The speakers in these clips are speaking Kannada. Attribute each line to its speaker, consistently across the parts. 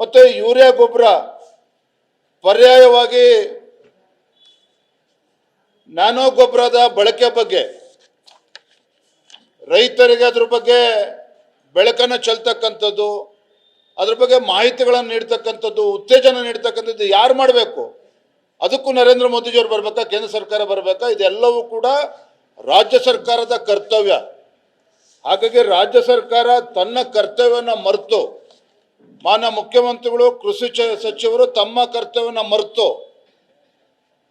Speaker 1: ಮತ್ತು ಯೂರಿಯಾ ಗೊಬ್ಬರ ಪರ್ಯಾಯವಾಗಿ ನ್ಯಾನೋ ಗೊಬ್ಬರದ ಬಳಕೆ ಬಗ್ಗೆ, ರೈತರಿಗೆ ಅದ್ರ ಬಗ್ಗೆ ಬೆಳಕನ್ನು ಚೆಲ್ತಕ್ಕಂಥದ್ದು, ಅದ್ರ ಬಗ್ಗೆ ಮಾಹಿತಿಗಳನ್ನು ನೀಡ್ತಕ್ಕಂಥದ್ದು, ಉತ್ತೇಜನ ನೀಡ್ತಕ್ಕಂಥದ್ದು ಯಾರು ಮಾಡಬೇಕು? ಅದಕ್ಕೂ ನರೇಂದ್ರ ಮೋದಿಜಿಯವರು ಬರಬೇಕಾ, ಕೇಂದ್ರ ಸರ್ಕಾರ ಬರಬೇಕಾ? ಇದೆಲ್ಲವೂ ಕೂಡ ರಾಜ್ಯ ಸರ್ಕಾರದ ಕರ್ತವ್ಯ. ಹಾಗಾಗಿ ರಾಜ್ಯ ಸರ್ಕಾರ ತನ್ನ ಕರ್ತವ್ಯವನ್ನು ಮರೆತು ಮಾನ್ಯ ಮುಖ್ಯಮಂತ್ರಿಗಳು, ಕೃಷಿ ಸಚಿವರು ತಮ್ಮ ಕರ್ತವ್ಯನ ಮರೆತು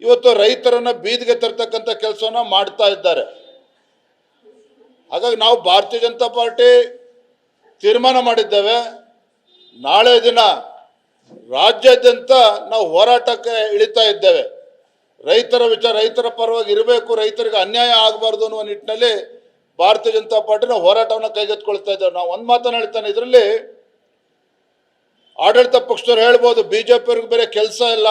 Speaker 1: ಇವತ್ತು ರೈತರನ್ನ ಬೀದಿಗೆ ತರ್ತಕ್ಕಂಥ ಕೆಲಸವನ್ನು ಮಾಡ್ತಾ ಇದ್ದಾರೆ. ಹಾಗಾಗಿ ನಾವು ಭಾರತೀಯ ಜನತಾ ಪಾರ್ಟಿ ತೀರ್ಮಾನ ಮಾಡಿದ್ದೇವೆ. ನಾಳೆ ದಿನ ರಾಜ್ಯಾದ್ಯಂತ ನಾವು ಹೋರಾಟಕ್ಕೆ ಇಳಿತಾ ಇದ್ದೇವೆ. ರೈತರ ವಿಚಾರ, ರೈತರ ಪರವಾಗಿ ಇರಬೇಕು, ರೈತರಿಗೆ ಅನ್ಯಾಯ ಆಗಬಾರ್ದು ಅನ್ನುವ ನಿಟ್ಟಿನಲ್ಲಿ ಭಾರತೀಯ ಜನತಾ ಪಾರ್ಟಿನ ಹೋರಾಟವನ್ನು ಕೈಗೆತ್ತಿಕೊಳ್ತಾ ಇದ್ದೇವೆ ನಾವು ಒಂದು ಮಾತನ್ನು ಹೇಳ್ತಾನೆ, ಇದರಲ್ಲಿ ಆಡಳಿತ ಪಕ್ಷದವ್ರು ಹೇಳ್ಬೋದು ಬಿ ಜೆ ಪಿಯವ್ರಿಗೆ ಬೇರೆ ಕೆಲಸ ಇಲ್ಲ.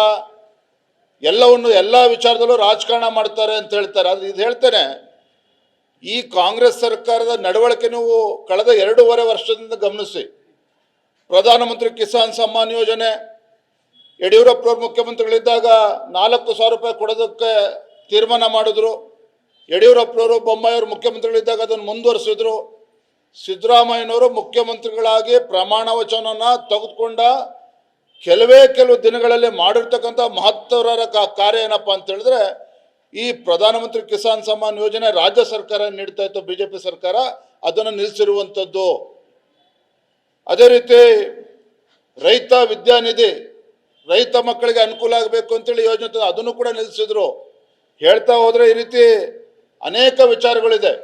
Speaker 1: ಎಲ್ಲವನ್ನು ಎಲ್ಲ ವಿಚಾರದಲ್ಲೂ ರಾಜಕಾರಣ ಮಾಡ್ತಾರೆ ಅಂತ ಹೇಳ್ತಾರೆ. ಆದರೆ ಇದು ಹೇಳ್ತೇನೆ, ಈ ಕಾಂಗ್ರೆಸ್ ಸರ್ಕಾರದ ನಡವಳಿಕೆ ನೀವು ಕಳೆದ ಎರಡೂವರೆ ವರ್ಷದಿಂದ ಗಮನಿಸಿ. ಪ್ರಧಾನಮಂತ್ರಿ ಕಿಸಾನ್ ಸಮ್ಮಾನ್ ಯೋಜನೆ ಯಡಿಯೂರಪ್ಪನವ್ರು ಮುಖ್ಯಮಂತ್ರಿಗಳಿದ್ದಾಗ ನಾಲ್ಕು ಸಾವಿರ ರೂಪಾಯಿ ಕೊಡೋದಕ್ಕೆ ತೀರ್ಮಾನ ಮಾಡಿದ್ರು. ಯಡಿಯೂರಪ್ಪನವರು ಬೊಮ್ಮಾಯಿಯವರು ಮುಖ್ಯಮಂತ್ರಿಗಳಿದ್ದಾಗ ಅದನ್ನು ಮುಂದುವರಿಸಿದ್ರು. ಸಿದ್ದರಾಮಯ್ಯನವರು ಮುಖ್ಯಮಂತ್ರಿಗಳಾಗಿ ಪ್ರಮಾಣ ವಚನವನ್ನು ತೆಗೆದುಕೊಂಡ ಕೆಲವೇ ಕೆಲವು ದಿನಗಳಲ್ಲಿ ಮಾಡಿರ್ತಕ್ಕಂಥ ಮಹತ್ವರ ಕಾರ್ಯ ಏನಪ್ಪ ಅಂತ ಹೇಳಿದ್ರೆ, ಈ ಪ್ರಧಾನಮಂತ್ರಿ ಕಿಸಾನ್ ಸಮ್ಮಾನ್ ಯೋಜನೆ ರಾಜ್ಯ ಸರ್ಕಾರ ನೀಡ್ತಾ ಇತ್ತು, ಬಿಜೆಪಿ ಸರ್ಕಾರ, ಅದನ್ನು ನಿಲ್ಲಿಸಿರುವಂಥದ್ದು. ಅದೇ ರೀತಿ ರೈತ ವಿದ್ಯಾನಿಧಿ, ರೈತ ಮಕ್ಕಳಿಗೆ ಅನುಕೂಲ ಆಗಬೇಕು ಅಂತೇಳಿ ಯೋಜನೆ, ಅದನ್ನು ಕೂಡ ನಿಲ್ಲಿಸಿದ್ರು. ಹೇಳ್ತಾ ಹೋದ್ರೆ ಈ ರೀತಿ ಅನೇಕ ವಿಚಾರಗಳಿದೆ.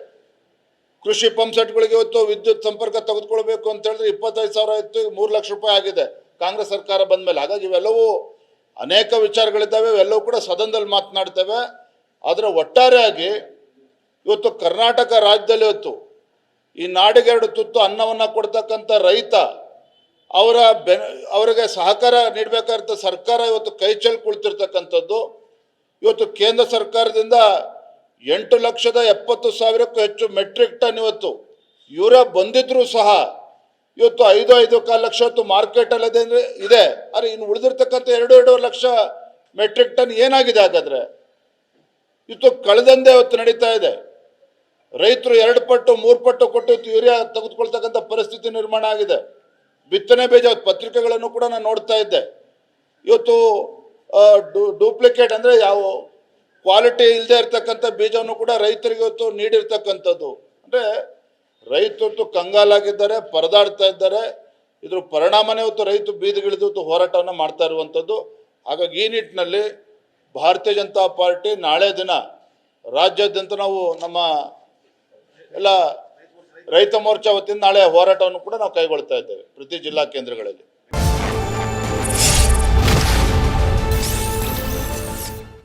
Speaker 1: ಕೃಷಿ ಪಂಪ್ ಸೆಟ್ಗಳಿಗೆ ಇವತ್ತು ವಿದ್ಯುತ್ ಸಂಪರ್ಕ ತೆಗೆದುಕೊಳ್ಬೇಕು ಅಂತ ಹೇಳಿದ್ರೆ ಇಪ್ಪತ್ತೈದು ಸಾವಿರ ಇತ್ತು ಮೂರು ಲಕ್ಷ ರೂಪಾಯಿ ಆಗಿದೆ. ಕಾಂಗ್ರೆಸ್ ಸರ್ಕಾರ ಬಂದ ಮೇಲೆ. ಹಾಗಾಗಿ ಇವೆಲ್ಲವೂ ಅನೇಕ ವಿಚಾರಗಳಿದ್ದಾವೆ, ಇವೆಲ್ಲವೂ ಕೂಡ ಸದನದಲ್ಲಿ ಮಾತನಾಡ್ತೇವೆ. ಆದರೆ ಒಟ್ಟಾರೆಯಾಗಿ ಇವತ್ತು ಕರ್ನಾಟಕ ರಾಜ್ಯದಲ್ಲಿ ಇವತ್ತು ಈ ನಾಡಿಗೆರಡು ತುತ್ತು ಅನ್ನವನ್ನು ಕೊಡ್ತಕ್ಕಂಥ ರೈತ ಅವರ ಬೆ, ಅವರಿಗೆ ಸಹಕಾರ ನೀಡಬೇಕಾದಂಥ ಸರ್ಕಾರ ಇವತ್ತು ಕೈ ಚೆಲ್ಲಿ ಕುಳಿತಿರ್ತಕ್ಕಂಥದ್ದು. ಇವತ್ತು ಕೇಂದ್ರ ಸರ್ಕಾರದಿಂದ ಎಂಟು ಲಕ್ಷದ ಎಪ್ಪತ್ತು ಸಾವಿರಕ್ಕೂ ಹೆಚ್ಚು ಮೆಟ್ರಿಕ್ ಟನ್ ಇವತ್ತು. ಯೂರಿಯಾ ಬಂದಿದ್ರು ಸಹ ಇವತ್ತು ಐದು ಐದು ಕಾಲು ಲಕ್ಷ ಇವತ್ತು ಮಾರ್ಕೆಟಲ್ಲಿ ಇದೆ ಅಂದ್ರೆ ಇದೆ. ಆದರೆ ಇನ್ನು ಉಳಿದಿರ್ತಕ್ಕಂಥ ಎರಡು, ಎರಡೂವರೆ ಲಕ್ಷ ಮೆಟ್ರಿಕ್ ಟನ್ ಏನಾಗಿದೆ ಹಾಗಾದ್ರೆ? ಇವತ್ತು ಕಳೆದಂದೇ ಇವತ್ತು ನಡೀತಾ ಇದೆ. ರೈತರು ಎರಡು ಪಟ್ಟು, ಮೂರು ಪಟ್ಟು ಕೊಟ್ಟು ಇವತ್ತು ಯೂರಿಯಾ ತೆಗೆದುಕೊಳ್ತಕ್ಕಂಥ ಪರಿಸ್ಥಿತಿ ನಿರ್ಮಾಣ ಆಗಿದೆ. ಬಿತ್ತನೆ ಬೀಜ ಪತ್ರಿಕೆಗಳನ್ನು ಕೂಡ ನಾನು ನೋಡ್ತಾ ಇದ್ದೆ. ಇವತ್ತು ಡೂಪ್ಲಿಕೇಟ್ ಅಂದರೆ ಯಾವ ಕ್ವಾಲಿಟಿ ಇಲ್ಲದೆ ಇರ್ತಕ್ಕಂಥ ಬೀಜವನ್ನು ಕೂಡ ರೈತರಿಗೆ ಇವತ್ತು ನೀಡಿರ್ತಕ್ಕಂಥದ್ದು. ಅಂದರೆ ರೈತರು ಕಂಗಾಲಾಗಿದ್ದಾರೆ, ಪರದಾಡ್ತಾ ಇದ್ದಾರೆ. ಇದ್ರ ಪರಿಣಾಮನೇ ಇವತ್ತು ರೈತ ಬೀದಿಗಿಳಿದು ಇವತ್ತು ಹೋರಾಟವನ್ನು ಮಾಡ್ತಾ ಇರುವಂಥದ್ದು. ಹಾಗಾಗಿ ಈ ನಿಟ್ಟಿನಲ್ಲಿ ಭಾರತೀಯ ಜನತಾ ಪಾರ್ಟಿ ನಾಳೆ ದಿನ ರಾಜ್ಯಾದ್ಯಂತ ನಾವು ನಮ್ಮ ಎಲ್ಲ ರೈತ ಮೋರ್ಚಾ ವತಿಯಿಂದ ನಾಳೆ ಹೋರಾಟವನ್ನು ಕೂಡ ನಾವು ಕೈಗೊಳ್ತಾ ಇದ್ದೇವೆ ಪ್ರತಿ ಜಿಲ್ಲಾ ಕೇಂದ್ರಗಳಲ್ಲಿ.